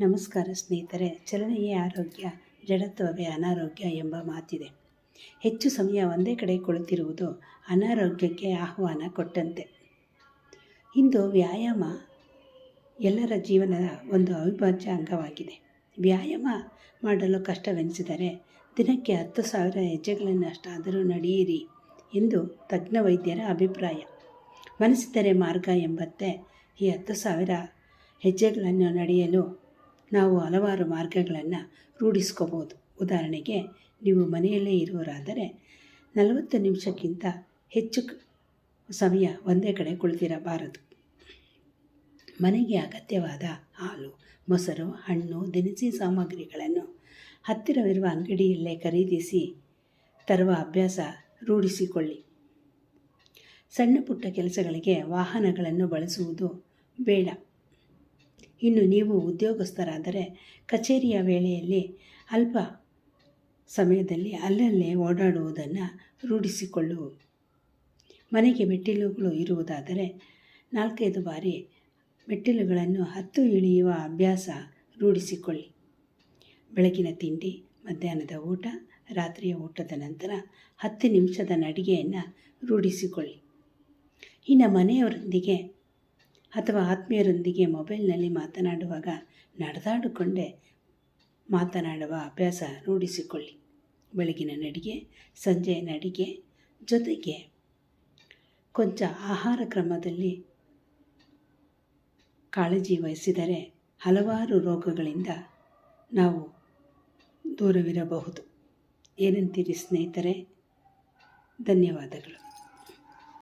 ನಮಸ್ಕಾರ ಸ್ನೇಹಿತರೆ, ಚಲನೆಯೇ ಆರೋಗ್ಯ, ಜಡತ್ವವೇ ಅನಾರೋಗ್ಯ ಎಂಬ ಮಾತಿದೆ. ಹೆಚ್ಚು ಸಮಯ ಒಂದೇ ಕಡೆ ಕುಳಿತಿರುವುದು ಅನಾರೋಗ್ಯಕ್ಕೆ ಆಹ್ವಾನ ಕೊಟ್ಟಂತೆ. ಇಂದು ವ್ಯಾಯಾಮ ಎಲ್ಲರ ಜೀವನದ ಒಂದು ಅವಿಭಾಜ್ಯ ಅಂಗವಾಗಿದೆ. ವ್ಯಾಯಾಮ ಮಾಡಲು ಕಷ್ಟವೆನಿಸಿದರೆ ದಿನಕ್ಕೆ ಹತ್ತು ಸಾವಿರ ಹೆಜ್ಜೆಗಳನ್ನಷ್ಟಾದರೂ ನಡೆಯಿರಿ ಎಂದು ತಜ್ಞ ವೈದ್ಯರ ಅಭಿಪ್ರಾಯ. ಮನಸ್ಸಿದ್ದರೆ ಮಾರ್ಗ ಎಂಬಂತೆ ಈ ಹತ್ತು ಸಾವಿರ ಹೆಜ್ಜೆಗಳನ್ನು ನಡೆಯಲು ನಾವು ಹಲವಾರು ಮಾರ್ಗಗಳನ್ನು ರೂಢಿಸ್ಕೋಬೋದು ಉದಾಹರಣೆಗೆ, ನೀವು ಮನೆಯಲ್ಲೇ ಇರುವರಾದರೆ ನಲವತ್ತು ನಿಮಿಷಕ್ಕಿಂತ ಹೆಚ್ಚು ಸಮಯ ಒಂದೇ ಕಡೆ ಕುಳಿತಿರಬಾರದು. ಮನೆಗೆ ಅಗತ್ಯವಾದ ಹಾಲು, ಮೊಸರು, ಹಣ್ಣು, ದಿನಸಿ ಸಾಮಗ್ರಿಗಳನ್ನು ಹತ್ತಿರವಿರುವ ಅಂಗಡಿಯಲ್ಲೇ ಖರೀದಿಸಿ ತರುವ ಅಭ್ಯಾಸ ರೂಢಿಸಿಕೊಳ್ಳಿ. ಸಣ್ಣ ಪುಟ್ಟ ಕೆಲಸಗಳಿಗೆ ವಾಹನಗಳನ್ನು ಬಳಸುವುದು ಬೇಡ. ಇನ್ನು ನೀವು ಉದ್ಯೋಗಸ್ಥರಾದರೆ ಕಚೇರಿಯ ವೇಳೆಯಲ್ಲಿ ಅಲ್ಪ ಸಮಯದಲ್ಲಿ ಅಲ್ಲಲ್ಲೇ ಓಡಾಡುವುದನ್ನು ರೂಢಿಸಿಕೊಳ್ಳು. ಮನೆಗೆ ಮೆಟ್ಟಿಲುಗಳು ಇರುವುದಾದರೆ ನಾಲ್ಕೈದು ಬಾರಿ ಮೆಟ್ಟಿಲುಗಳನ್ನು ಹತ್ತು ಇಳಿಯುವ ಅಭ್ಯಾಸ ರೂಢಿಸಿಕೊಳ್ಳಿ. ಬೆಳಗಿನ ತಿಂಡಿ, ಮಧ್ಯಾಹ್ನದ ಊಟ, ರಾತ್ರಿಯ ಊಟದ ನಂತರ ಹತ್ತು ನಿಮಿಷದ ನಡಿಗೆಯನ್ನು ರೂಢಿಸಿಕೊಳ್ಳಿ. ಇನ್ನು ಮನೆಯವರೊಂದಿಗೆ ಅಥವಾ ಆತ್ಮೀಯರೊಂದಿಗೆ ಮೊಬೈಲ್ನಲ್ಲಿ ಮಾತನಾಡುವಾಗ ನಡೆದಾಡಿಕೊಂಡೇ ಮಾತನಾಡುವ ಅಭ್ಯಾಸ ರೂಢಿಸಿಕೊಳ್ಳಿ. ಬೆಳಗಿನ ನಡಿಗೆ ಸಂಜೆಯ ನಡಿಗೆ ಜೊತೆಗೆ ಕೊಂಚ ಆಹಾರ ಕ್ರಮದಲ್ಲಿ ಕಾಳಜಿ ವಹಿಸಿದರೆ ಹಲವಾರು ರೋಗಗಳಿಂದ ನಾವು ದೂರವಿರಬಹುದು. ಏನಂತೀರಿ ಸ್ನೇಹಿತರೆ? ಧನ್ಯವಾದಗಳು.